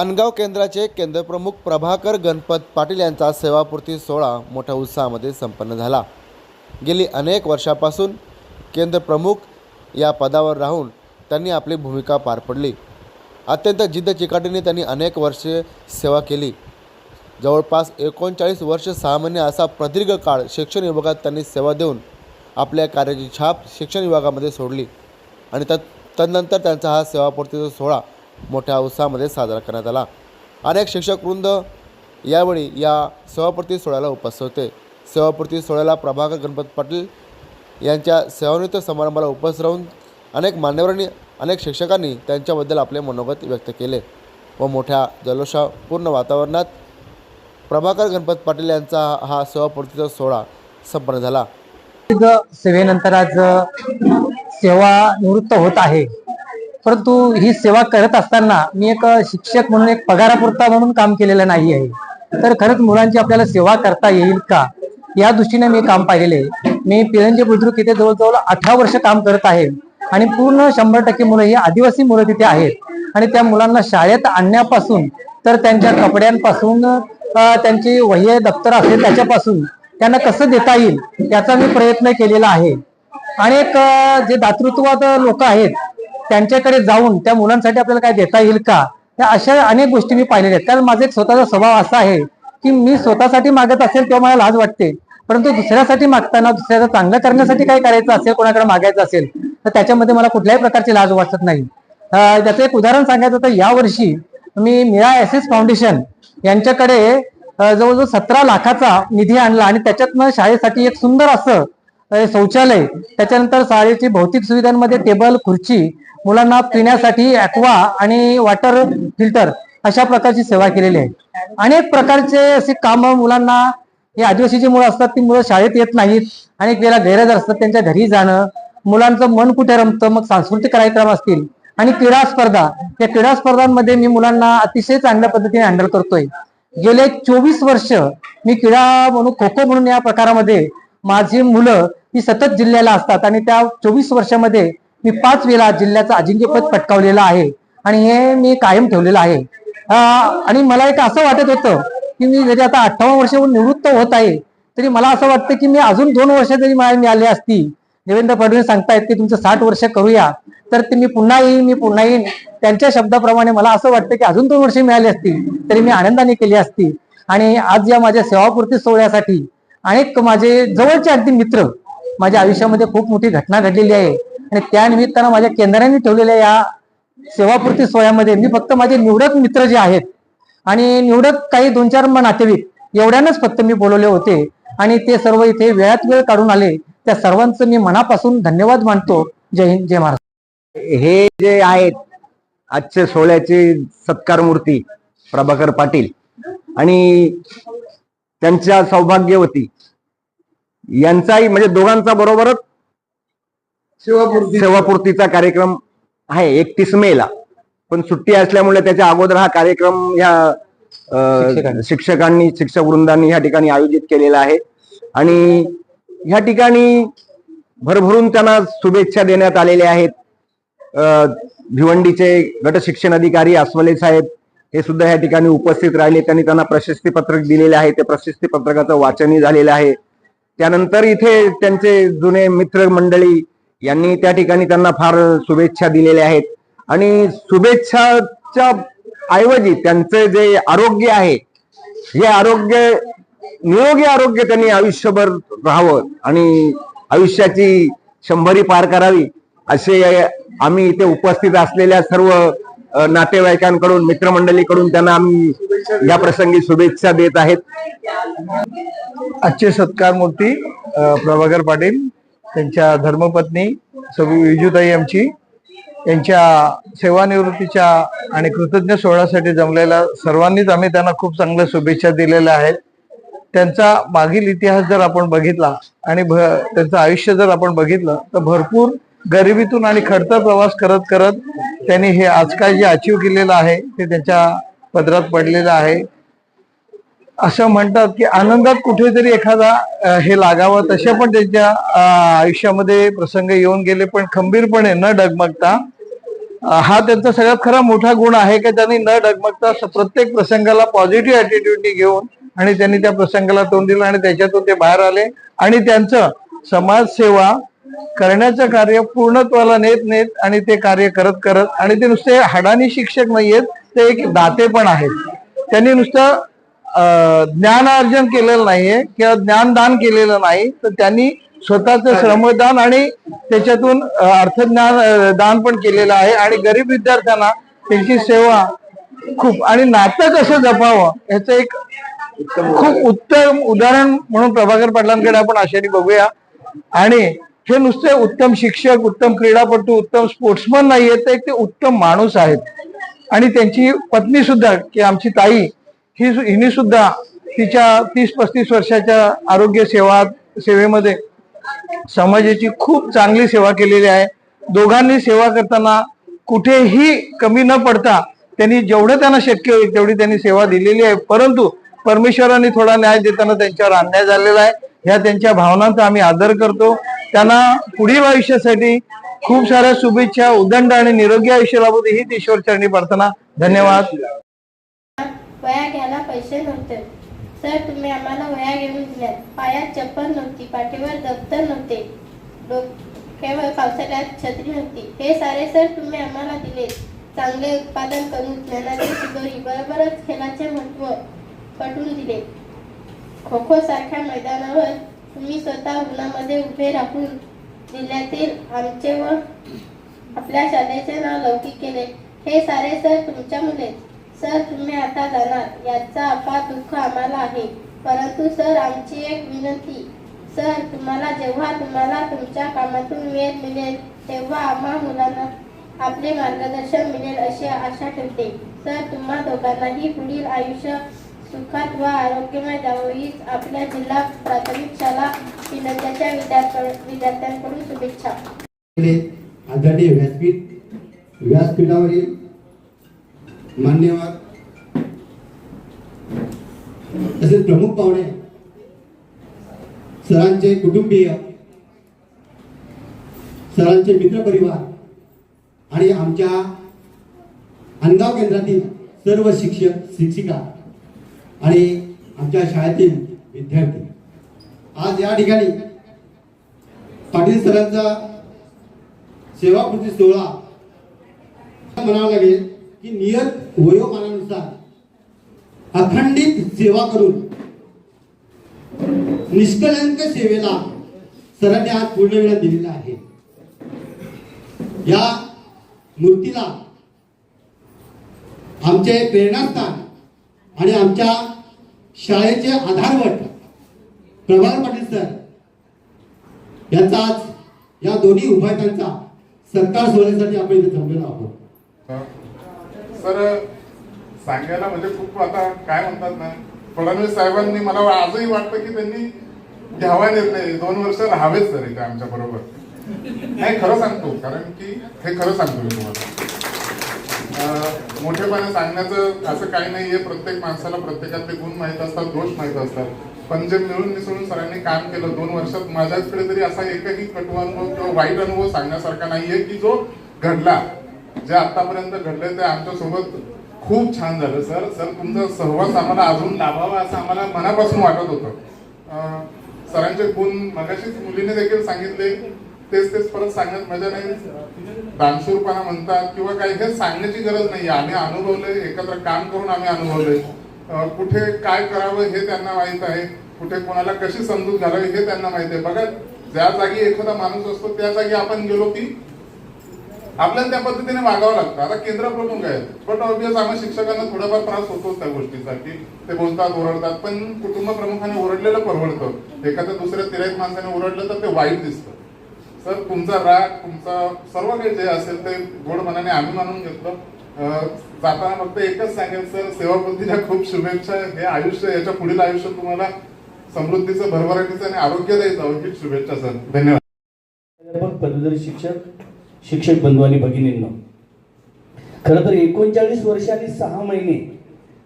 अनगाव केंद्राचे केंद्रप्रमुख प्रभाकर गणपत पाटील यांचा सेवापूर्ती सोहळा मोठ्या उत्साहामध्ये संपन्न झाला. गेली अनेक वर्षापासून केंद्रप्रमुख या पदावर राहून त्यांनी आपली भूमिका पार पडली. अत्यंत जिद्द चिकाटीने त्यांनी अनेक वर्षे सेवा केली. जवळपास एकोणचाळीस वर्ष सहा महिने असा प्रदीर्घ काळ शिक्षण विभागात त्यांनी सेवा देऊन आपल्या कार्याची छाप शिक्षण विभागामध्ये सोडली आणि त्या तदनंतर त्यांचा हा सेवापूर्तीचा सोहळा मोठ्या उत्साहामध्ये साजरा करण्यात आला. अनेक शिक्षक वृंद यावेळी या सेवापूर्ती सोहळ्याला उपस्थित होते. सेवापूर्ती सोहळ्याला प्रभाकर गणपत पाटील यांच्या सेवानिवृत्त समारंभाला उपस्थित राहून अनेक मान्यवरांनी अनेक शिक्षकांनी त्यांच्याबद्दल आपले मनोगत व्यक्त केले व मोठ्या जल्लोषापूर्ण वातावरणात प्रभाकर गणपत पाटील यांचा हा सेवापूर्तीचा सोहळा संपन्न झाला. सेवेनंतर आज सेवा निवृत्त होत आहे. परंतु ही सेवा करत असताना मी एक शिक्षक म्हणून एक पगारापुरता म्हणून काम केलेलं नाही आहे. तर खरंच मुलांची आपल्याला सेवा करता येईल का? या दृष्टीने मी काम पाहिलेले मी पिरंजी बुद्रुक इथे जवळजवळ अठरा वर्ष काम करत आहे आणि पूर्ण शंभर टक्के मुलं ही आदिवासी मुलं तिथे आहेत. आणि त्या मुलांना शाळेत आणण्यापासून तर त्यांच्या कपड्यांपासून त्यांची वह्य दप्तर असेल त्याच्यापासून त्यांना कसं देता येईल याचा मी प्रयत्न केलेला आहे. अनेक जे दातृत्ववाद लोक आहेत त्यांच्याकडे जाऊन त्या मुलांसाठी आपल्याला काय देता येईल का? त्या अशा अनेक गोष्टी मी पाहिलेल्या आहेत. कारण माझा एक स्वतःचा स्वभाव असा आहे की मी स्वतःसाठी मागत असेल तेव्हा मला लाज वाटते. परंतु दुसऱ्यासाठी मागताना दुसऱ्याचं चांगलं करण्यासाठी काय करायचं असेल कोणाकडे मागायचं असेल तर त्याच्यामध्ये मला कुठल्याही प्रकारची लाज वाटत नाही. त्याचं एक उदाहरण सांगायचं तर यावर्षी मी मिळा एस फाउंडेशन यांच्याकडे जवळजवळ सतरा लाखाचा निधी आणला आणि त्याच्यातनं शाळेसाठी एक सुंदर असं शौचालय त्याच्यानंतर शाळेची भौतिक सुविधांमध्ये टेबल खुर्ची मुलांना पिण्यासाठी ॲक्वा आणि वॉटर फिल्टर अशा प्रकारची सेवा केलेली आहे. अनेक प्रकारचे असे काम मुलांना हे आदिवासी जी मुलं असतात ती मुलं शाळेत येत नाहीत अनेक वेळेला गैरहजर असतात त्यांच्या घरी जाणं मुलांचं मन कुठे रमतं मग सांस्कृतिक कार्यक्रम असतील आणि क्रीडा स्पर्धा. या क्रीडा स्पर्धांमध्ये मी मुलांना अतिशय चांगल्या पद्धतीने हँडल करतोय. गेले चोवीस वर्ष मी क्रीडा म्हणून खो खो म्हणून या प्रकारामध्ये माझी मुलं ही सतत जिल्ह्याला असतात आणि त्या चोवीस वर्षामध्ये मी पाच वेळा जिल्ह्याचं अजिंक्यपद पटकावलेलं आहे आणि हे मी कायम ठेवलेलं आहे. आणि मला एक असं वाटत होतं की मी जरी आता अठ्ठावन्न वर्षाहून निवृत्त होत आहे तरी मला असं वाटतं की मी अजून दोन वर्ष जरी मला मिळाली असती देवेंद्र फडणवीस सांगतायत की तुमचं साठ वर्ष करूया तर ते मी पुन्हा येईन मी पुन्हा येईन. त्यांच्या शब्दाप्रमाणे मला असं वाटतं की अजून दोन वर्ष मिळाली असती तरी मी आनंदाने केली असती. आणि आज या माझ्या सेवापूर्ती सोहळ्यासाठी अनेक माझे जवळचे अगदी मित्र माझ्या आयुष्यामध्ये खूप मोठी घटना घडलेली आहे. आणि त्या निमित्तानं माझ्या केंद्राने ठेवलेल्या या सेवापूर्ती सोहळ्यामध्ये मी फक्त माझे निवडक मित्र जे आहेत आणि निवडक काही दोन चार नातेवाईक एवढ्यानंच फक्त मी बोलवले होते. आणि ते सर्व इथे वेळात वेळ काढून आले. त्या सर्वांचं मी मनापासून धन्यवाद मानतो. जय हिंद जय महाराष्ट्र. हे जे आहेत आजच्या सोहळ्याचे सत्कार मूर्ती प्रभाकर पाटील आणि त्यांच्या सौभाग्यवती. यांचाही म्हणजे दोघांचा बरोबरच सेवापूर्तीचा. कार्यक्रम आहे एकतीस मे ला पण सुट्टी असल्यामुळे त्याच्या अगोदर हा कार्यक्रम ह्या अ, शिक्षकांनी. शिक्षक वृंदांनी ह्या ठिकाणी आयोजित केलेला आहे. आणि ह्या ठिकाणी भरभरून त्यांना शुभेच्छा देण्यात आलेल्या आहेत. भिवंडीचे गट शिक्षण अधिकारी अस्वले साहेब हे सुद्धा या ठिकाणी उपस्थित राहिले. त्यांनी त्यांना प्रशस्ती पत्रक दिलेले आहे. ते प्रशस्ती पत्रकाचं वाचनही झालेलं आहे. त्यानंतर इथे त्यांचे जुने मित्र मंडळी यांनी त्या ठिकाणी त्यांना फार शुभेच्छा दिलेल्या आहेत. आणि शुभेच्छाच्या ऐवजी त्यांचं जे आरोग्य आहे हे आरोग्य निरोगी आरोग्य त्यांनी आयुष्यभर राहावं आणि आयुष्याची शंभरी पार करावी असे आम्ही इथे उपस्थित असलेल्या सर्व नातेवाईकांकडून मित्रमंडळीकडून त्यांना आम्ही या प्रसंगी शुभेच्छा देत आहेत. आजचे सत्कार मूर्ती प्रभाकर पाटील त्यांच्या धर्मपत्नी सगळी विजूताई आमची यांच्या सेवानिवृत्तीच्या आणि कृतज्ञ सोहळ्यासाठी जमलेल्या सर्वांनीच आम्ही त्यांना खूप चांगल्या शुभेच्छा दिलेल्या आहेत. त्यांचा मागील इतिहास जर आपण बघितला आणि भ त्यांचं आयुष्य जर आपण बघितलं तर भरपूर गरिबीतून आणि खडतर प्रवास करत करत त्यांनी हे आज काय जे अचीव केलेलं आहे ते त्यांच्या पदरात पडलेलं आहे. असं म्हणतात की आनंदात कुठेतरी एखादा हे लागावं तसे पण त्यांच्या आयुष्यामध्ये प्रसंग येऊन गेले पण खंबीरपणे न डगमगता हा त्यांचा सगळ्यात खरा मोठा गुण आहे की त्यांनी न डगमगता प्रत्येक प्रसंगाला पॉझिटिव्ह ऍटिट्यूडनी घेऊन आणि त्यांनी त्या प्रसंगाला तोंड दिलं आणि त्याच्यातून ते बाहेर आले. आणि त्यांचं समाजसेवा करण्याचं कार्य पूर्णत्वाला नेत नेत आणि ते कार्य करत करत आणि ते नुसते हाडानी शिक्षक नाहीयेत ते एक दाते पण आहेत. त्यांनी नुसतं अं, ज्ञानार्जन केलेलं नाहीये किंवा ज्ञानदान केलेलं नाही तर त्यांनी स्वतःचं श्रमदान आणि त्याच्यातून अर्थज्ञान दान पण केलेलं आहे. आणि गरीब विद्यार्थ्यांना त्यांची सेवा खूप आणि नातं कसं जपावं याचं एक खूप उत्तम उदाहरण म्हणून प्रभाकर पाटलांकडे आपण आशाने बघूया. आणि हे नुसते उत्तम शिक्षक उत्तम क्रीडापटू उत्तम स्पोर्ट्समन नाही तर एक ते उत्तम माणूस आहेत. आणि त्यांची पत्नी सुद्धा की आमची ताई ही हिने सुद्धा तिच्या तीस पस्तीस वर्षाच्या आरोग्य सेवा सेवेमध्ये समाजाची खूप चांगली सेवा केलेली आहे. दोघांनी सेवा करताना कुठेही कमी न पडता त्यांनी जेवढं त्यांना शक्य होईल तेवढी त्यांनी सेवा दिलेली आहे. परंतु परमेश्वरांनी थोडा न्याय देताना त्यांच्यावर अन्याय झालेला आहे. ह्या त्यांच्या भावनांचा आम्ही आदर करतो. त्यांना पुढील आयुष्यासाठी खूप साऱ्या शुभेच्छा उदंड आणि निरोगी आयुष्य लाभू दे हीच ईश्वर चरणी प्रार्थना. धन्यवाद. वया घ्यायला पैसे नव्हते. सर तुम्ही आम्हाला वया घेऊन दिल्यात. पायात चप्पल नव्हती पाठीवर दप्तर नव्हते. डोक्यावर पावसाळ्यात छत्री नव्हती. हे सारे सर तुम्ही आम्हाला दिले चांगले उत्पादन करून ज्ञानाची शिदोरी बरोबरच खेळाचे महत्त्व पटवून दिले खो खो सारख्या मैदानावर तुम्ही स्वतः उन्हामध्ये उभे राहून जिल्ह्यातील आमचे व आपल्या शाळेचे नाव लौकिक केले. हे सारे सर तुमच्या मुले सर तुम्ही आता जाणार. याचा अपार दुःख आम्हाला आहे. परंतु सर आमची एक विनंती. सर तुम्हाला जेव्हा तुम्हाला तुमच्या कामातून वेळ मिळेल तेव्हा आम्हा मुलांना आपले मार्गदर्शन मिळेल अशी आशा ठेवते. सर तुम्हा दोघांनाही पुढील आयुष्य सुखात व आरोग्यमय जावं हीच आपल्या जिल्हा प्राथमिक शाळा पिनंजाच्या विद्यार्थ्यांकडून शुभेच्छा. आदरणीय व्यासपीठ व्यासपीठावरील मान्यवर तसेच प्रमुख पाहुणे सरांचे कुटुंबीय सरांचे मित्रपरिवार आणि आमच्या अनगाव केंद्रातील सर्व शिक्षक शिक्षिका आणि आमच्या शाळेतील विद्यार्थी. आज या ठिकाणी पाटील सरांचा सेवापूर्ती सोहळा म्हणावं लागेल की नियत वयोमानानुसार अखंडित सेवा करून निष्कलंक सेवेला सरांनी आज पूर्ण वेळ दिलेला आहे. या मूर्तीला आमचे प्रेरणास्थान आणि आमच्या शाळेचे आधारवट प्रभार पाटील सर यांचा आज या दोन्ही उभायकांचा सत्कार सोहळ्यासाठी आपण इथे थांबलेलो आहोत. सर सांगायला म्हणजे खूप आता काय म्हणतात ना फडणवीस साहेबांनी मला आजही वाटतं की त्यांनी घ्यावा निर्णय. दोन वर्ष राहावेच सर इथे आमच्या बरोबर. नाही खरं सांगतो कारण की हे खरं सांगतो मी तुम्हाला. मोठेपणा सांगण्याचं असं काही नाहीये प्रत्येक माणसाला प्रत्येकातले गुण माहीत असतात दोष माहीत असतात. पण जे मिळून मिसळून सरांनी काम केलं दोन वर्षात माझ्याकडे तरी असा एकही कटू अनुभव किंवा वाईट अनुभव सांगण्यासारखा नाहीये की जो घडला. जे आतापर्यंत घडले ते आमच्यासोबत खूप छान झालं सर. सर तुमचा सहवास आम्हाला अजून लाभावा असं आम्हाला मनापासून वाटत होतं. सरांचे गुण मगाशीच मुलीने देखील सांगितले तेच तेच परत सांगण्यात मजा नाही. दानशूरपणा म्हणतात किंवा काही हे सांगण्याची गरज नाही. आम्ही अनुभवले एकत्र काम करून आम्ही अनुभवले कुठे काय करावं हे त्यांना माहीत आहे. कुठे कोणाला कशी समजूत घालावी हे त्यांना माहीत आहे. बघा ज्या जागी एखादा माणूस असतो त्या जागी आपण गेलो की आपल्याला त्या पद्धतीने वागावं लागतं. आता केंद्र प्रमुख आहेत बट ऑबियस आम्हा शिक्षकांना थोडाफार त्रास होतोच त्या गोष्टीसाठी. ते बोलतात ओरडतात. पण कुटुंब प्रमुखाने ओरडलेलं परवडतं. एखाद्या दुसऱ्या तिराईत माणसाने ओरडलं तर ते वाईट दिसतं. सर तुमचा राग तुमचा सर्व काही जे असेल ते गोड मनाने आम्ही मानून घेतलं. जाताना फक्त एकच सांगेल सर सेवापूर्तीच्या खूप शुभेच्छा. हे आयुष्य याच्या पुढील आयुष्य तुम्हाला समृद्धीचं भरभराटीचं आणि आरोग्यदायी जावं हीच शुभेच्छा सर. धन्यवाद. पण पदवीधर शिक्षक शिक्षक बंधू आणि भगिनींना खरं तर एकोणचाळीस वर्ष आणि सहा महिने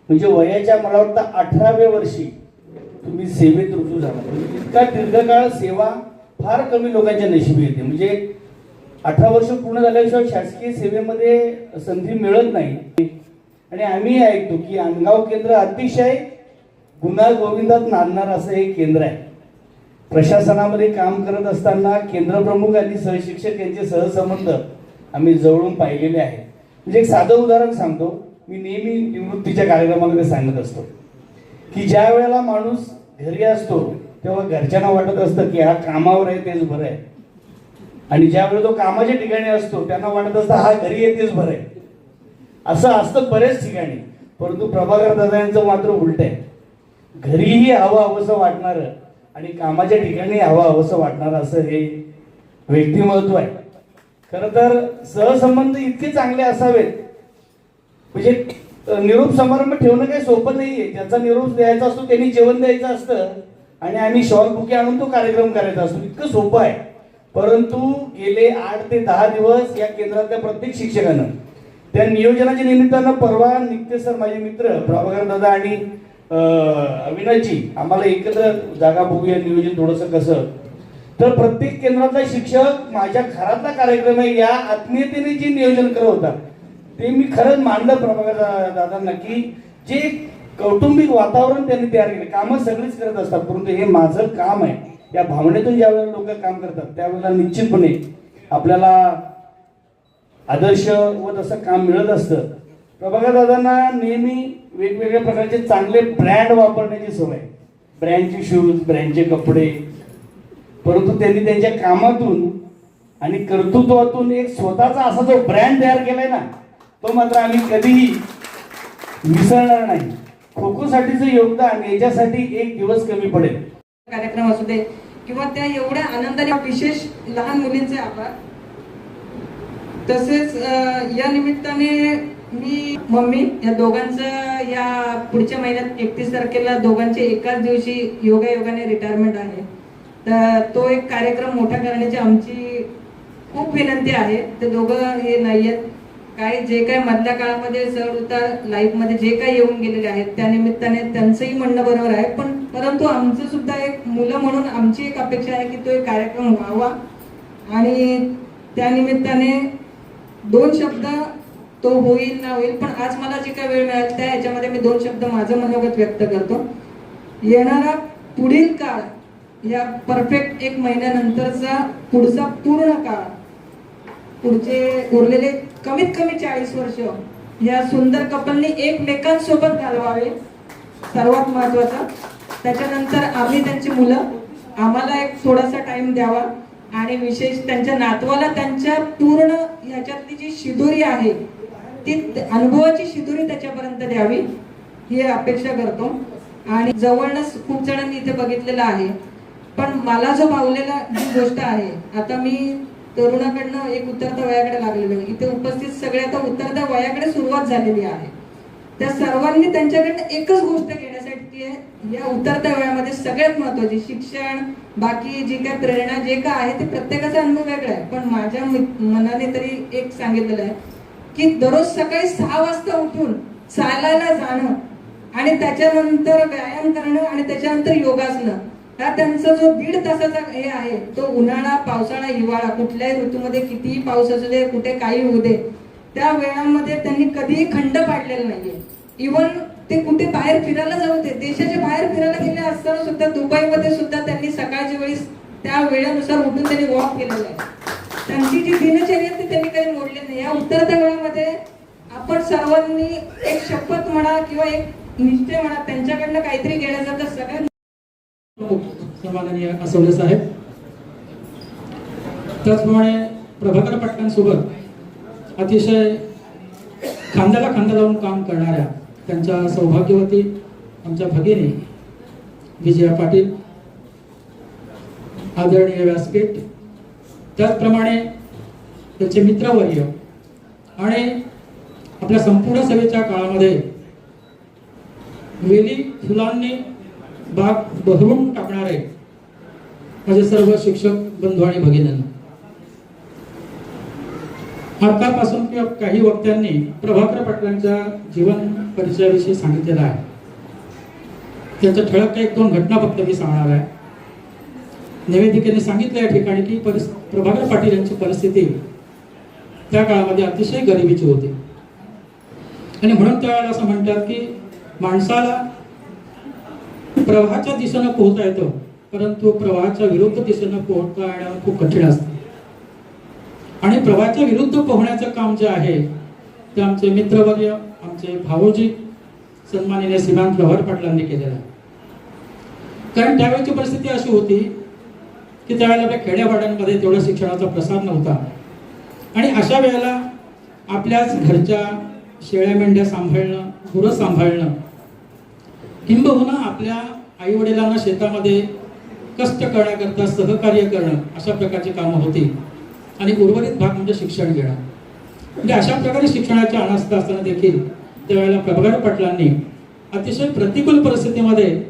म्हणजे वयाच्या मला वाटतं अठराव्या वर्षी तुम्ही सेवेत रुजू झाला इतका दीर्घकाळ सेवा फार कमी लोकांच्या नशिबी येते. म्हणजे अठरा वर्ष पूर्ण झाल्याशिवाय शासकीय सेवेमध्ये संधी मिळत नाही. आणि आम्ही ऐकतो की आमगाव केंद्र अतिशय गुन्हा गोविंदात नांदणार असं हे केंद्र आहे. प्रशासनामध्ये काम करत असताना केंद्र प्रमुख आणि सहशिक्षक यांचे सहसंबंध आम्ही जवळून पाहिलेले आहे म्हणजे एक साधं उदाहरण सांगतो. मी नेहमी निवृत्तीच्या कार्यक्रमामध्ये सांगत असतो की ज्या वेळेला माणूस घरी असतो तेव्हा घरच्यांना वाटत असतं की हा कामावर आहे तेच बरं आहे. आणि ज्यावेळी तो कामाच्या ठिकाणी असतो त्यांना वाटत असतं हा घरी आहे तेच बरं आहे. असं असतं बरेच ठिकाणी. परंतु प्रभाकर दादा यांचं मात्र उलट आहे. घरीही हवं हवंसं वाटणारं आणि कामाच्या ठिकाणी हवं हवंसं वाटणारं असं हे व्यक्तिमत्व आहे. खरं तर सहसंबंध इतके चांगले असावेत. म्हणजे निरोप समारंभ ठेवणं काही सोपं नाहीये. ज्याचा निरोप द्यायचा असतो त्यांनी जेवण द्यायचं असतं. आणि आम्ही शॉल बुके आणून तो कार्यक्रम करायचा. असतो इतकं सोपं आहे. परंतु गेले आठ ते दहा दिवस या केंद्रातल्या प्रत्येक शिक्षकानं त्या नियोजनाच्या निमित्तानं परवा नित्य सर माझे मित्र प्रभाकर दादा आणि अ, अविनाशजी आम्हाला एकत्र जागा बघूया नियोजन थोडंसं कसं. तर प्रत्येक केंद्रातला शिक्षक माझ्या घरातला कार्यक्रम आहे या आत्मीयतेने जे नियोजन करत होता ते मी खरंच मानलं प्रभाकर दादांना की जे कौटुंबिक वातावरण त्यांनी तयार केले. कामं सगळीच करत असतात परंतु हे माझं काम आहे. या भावनेतून ज्यावेळेला लोक काम करतात त्यावेळेला निश्चितपणे आपल्याला आदर्श व तसं काम मिळत असतं. प्रभागादादांना नेहमी वेगवेगळ्या प्रकारचे चांगले ब्रँड वापरण्याची सवय. ब्रँडचे शूज ब्रँडचे कपडे. परंतु त्यांनी त्यांच्या कामातून आणि कर्तृत्वातून एक स्वतःचा असा जो ब्रँड तयार केलाय ना तो मात्र आम्ही कधीही विसरणार नाही. खो खोसाठीचं योगदान याच्यासाठी एक दिवस कमी पडेल. कार्यक्रम असू दे किंवा त्या एवढ्या आनंदाने विशेष लहान मुलींचे आभार. तसेच या निमित्ताने मी मम्मी या दोघांचं या पुढच्या महिन्यात एकतीस तारखेला दोघांचे एकाच दिवशी योगायोगाने रिटायरमेंट आहे. तर तो एक कार्यक्रम मोठा करण्याची आमची खूप विनंती आहे. ते दोघं हे नाही आहेत काही जे काही मधल्या काळामध्ये चढ उतार लाईफमध्ये जे काही येऊन गेलेले आहेत त्या निमित्ताने त्यांचंही म्हणणं बरोबर आहे. पण परंतु आमचं सुद्धा एक मुलं म्हणून आमची एक अपेक्षा आहे की तो एक कार्यक्रम व्हावा. आणि त्या निमित्ताने दोन शब्द तो होईल ना होईल पण आज मला जे काही वेळ मिळाली त्या याच्यामध्ये मी दोन शब्द माझं मनोगत व्यक्त करतो. येणारा पुढील काळ या परफेक्ट एक महिन्यानंतरचा पुढचा पूर्ण काळ पुढचे उरलेले कमीत कमी चाळीस वर्ष या सुंदर कपलनी एकमेकांसोबत घालवावे. सर्वात महत्वाचं. त्याच्यानंतर आम्ही त्यांची मुलं. आम्हाला एक थोडासा टाइम द्यावा. आणि विशेष त्यांच्या नातवाला त्यांच्या पूर्ण ह्याच्यातली जी शिदुरी आहे ती अनुभवाची शिदुरी त्याच्यापर्यंत द्यावी. ही अपेक्षा करतो. आणि जवळच खूप जणांनी इथे बघितलेलं आहे. पण मला जो भावलेला जी गोष्ट आहे आता मी तरुणाकडनं एक उतरत्या वयाकडे लागलेलं. इथे उपस्थित सगळ्या आता उतरत्या वयाकडे सुरुवात झालेली आहे. त्या सर्वांनी त्यांच्याकडनं एकच गोष्ट घेण्यासाठी आहे या उतरत्या वयामध्ये सगळ्यात महत्वाची शिक्षण बाकी जी काय प्रेरणा जे काय आहे ते प्रत्येकाचा अनुभव वेगळा आहे. पण माझ्या मनाने तरी एक सांगितलेलं आहे की दररोज सकाळी सहा वाजता उठून चालायला जाणं आणि त्याच्यानंतर व्यायाम करणं आणि त्याच्यानंतर योगासनं हा त्यांचा जो दीड तासाचा हे आहे तो उन्हाळा पावसाळा हिवाळा कुठल्याही ऋतूमध्ये कितीही पाऊस असू दे कुठे काही होऊ दे त्या वेळामध्ये त्यांनी कधीही खंड पाडलेला नाहीये. इवन ते कुठे बाहेर फिरायला जाऊ दे देशाच्या बाहेर फिरायला गेले असताना सुद्धा दुबईमध्ये सुद्धा त्यांनी सकाळच्या वेळी त्या वेळेनुसार उठून त्यांनी वॉक केलेला आहे. त्यांची जी दिनचर्या आहे ती त्यांनी काही मोडली नाही. या उतरत्या वेळामध्ये आपण सर्वांनी एक शपथ म्हणा किंवा एक निश्चय म्हणा त्यांच्याकडनं काहीतरी घेण्याचा तर सगळ्यात समाधानी असवले साहेब त्याचप्रमाणे प्रभाकर पाटलांसोबत अतिशय खांद्याला खांदा लावून काम करणाऱ्या त्यांच्या सौभाग्यवती आमच्या भगिनी विजया पाटील आदरणीय व्यासपीठ त्याचप्रमाणे त्यांचे मित्रवर्य आणि आपल्या संपूर्ण सेवेच्या काळामध्ये वेली फुलांनी बाग बहरून टाकणारे माझे सर्व शिक्षक बंधू आणि भगिनींना. आतापासून किंवा काही वक्त्यांनी प्रभाकर पाटलांच्या जीवन परिचयाविषयी सांगितलेलं आहे. त्याच्या ठळक एक दोन घटना फक्त मी सांगणार आहे. निवेदिकेने सांगितलं या ठिकाणी की परिस प्रभाकर पाटील यांची परिस्थिती त्या काळामध्ये अतिशय गरिबीची होती. आणि म्हणून त्यावेळेला असं म्हणतात की माणसाला प्रवाहाच्या दिशेनं पोहता येतं. परंतु प्रवाहाच्या विरुद्ध दिशेनं पोहता येणं खूप कठीण असतं. आणि प्रवाहाच्या विरुद्ध पोहण्याचं काम जे आहे ते आमचे मित्रवर्य आमचे भाऊजी सन्मानिने सीमांत व्यवहार पाटलांनी केलेलं आहे. कारण त्यावेळेची परिस्थिती अशी होती की त्यावेळेला आपल्या खेड्यापाड्यांमध्ये तेवढा शिक्षणाचा प्रसार नव्हता. आणि अशा वेळेला आपल्याच घरच्या शेळ्या मेंढ्या सांभाळणं गुरं सांभाळणं किंबहुना आपल्या आई वडिलांना शेतामध्ये कष्ट करण्याकरता सहकार्य करणं अशा प्रकारची कामं होती. आणि उर्वरित भाग म्हणजे शिक्षण घेणं. म्हणजे अशा प्रकारे शिक्षणाची अनास्था असताना देखील त्यावेळेला प्रभाकर पाटलांनी अतिशय प्रतिकूल परिस्थितीमध्ये